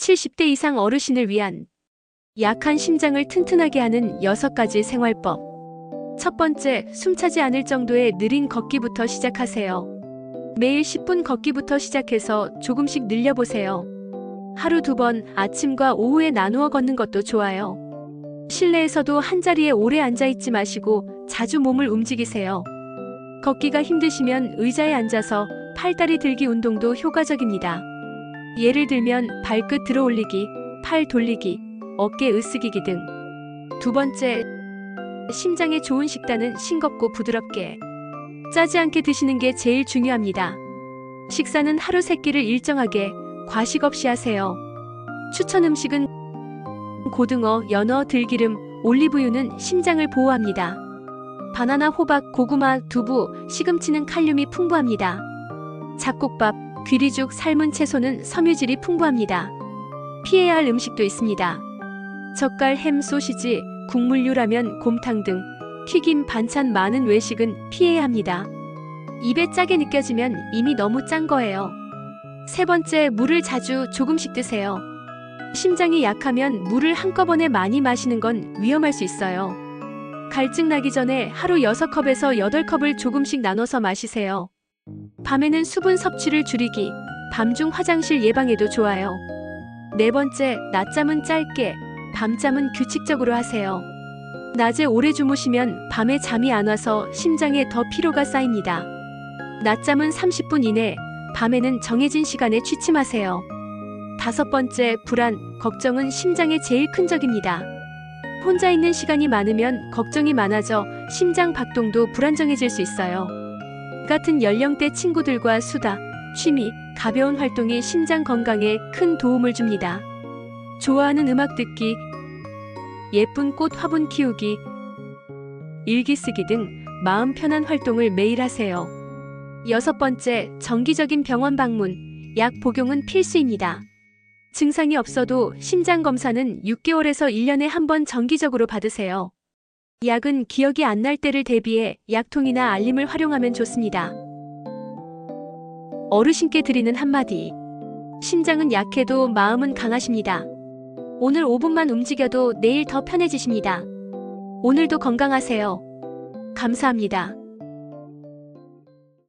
70대 이상 어르신을 위한 약한 심장을 튼튼하게 하는 6가지 생활법. 첫 번째, 숨차지 않을 정도의 느린 걷기부터 시작하세요. 매일 10분 걷기부터 시작해서 조금씩 늘려보세요. 하루 두 번 아침과 오후에 나누어 걷는 것도 좋아요. 실내에서도 한 자리에 오래 앉아 있지 마시고 자주 몸을 움직이세요. 걷기가 힘드시면 의자에 앉아서 팔다리 들기 운동도 효과적입니다. 예를 들면 발끝 들어 올리기, 팔 돌리기, 어깨 으쓱이기 등. 두 번째, 심장에 좋은 식단은 싱겁고 부드럽게 짜지 않게 드시는 게 제일 중요합니다. 식사는 하루 세 끼를 일정하게 과식 없이 하세요. 추천 음식은 고등어, 연어, 들기름, 올리브유는 심장을 보호합니다. 바나나, 호박, 고구마, 두부, 시금치는 칼륨이 풍부합니다. 잡곡밥, 귀리죽, 삶은 채소는 섬유질이 풍부합니다. 피해야 할 음식도 있습니다. 젓갈, 햄, 소시지, 국물류 라면, 곰탕 등 튀김, 반찬 많은 외식은 피해야 합니다. 입에 짜게 느껴지면 이미 너무 짠 거예요. 세 번째, 물을 자주 조금씩 드세요. 심장이 약하면 물을 한꺼번에 많이 마시는 건 위험할 수 있어요. 갈증 나기 전에 하루 6컵에서 8컵을 조금씩 나눠서 마시세요. 밤에는 수분 섭취를 줄이기, 밤중 화장실 예방에도 좋아요. 네 번째, 낮잠은 짧게, 밤잠은 규칙적으로 하세요. 낮에 오래 주무시면 밤에 잠이 안 와서 심장에 더 피로가 쌓입니다. 낮잠은 30분 이내, 밤에는 정해진 시간에 취침하세요. 다섯 번째, 불안, 걱정은 심장의 제일 큰 적입니다. 혼자 있는 시간이 많으면 걱정이 많아져 심장 박동도 불안정해질 수 있어요. 같은 연령대 친구들과 수다, 취미, 가벼운 활동이 심장 건강에 큰 도움을 줍니다. 좋아하는 음악 듣기, 예쁜 꽃 화분 키우기, 일기 쓰기 등 마음 편한 활동을 매일 하세요. 여섯 번째, 정기적인 병원 방문, 약 복용은 필수입니다. 증상이 없어도 심장 검사는 6개월에서 1년에 한 번 정기적으로 받으세요. 약은 기억이 안 날 때를 대비해 약통이나 알림을 활용하면 좋습니다. 어르신께 드리는 한마디. 심장은 약해도 마음은 강하십니다. 오늘 5분만 움직여도 내일 더 편해지십니다. 오늘도 건강하세요. 감사합니다.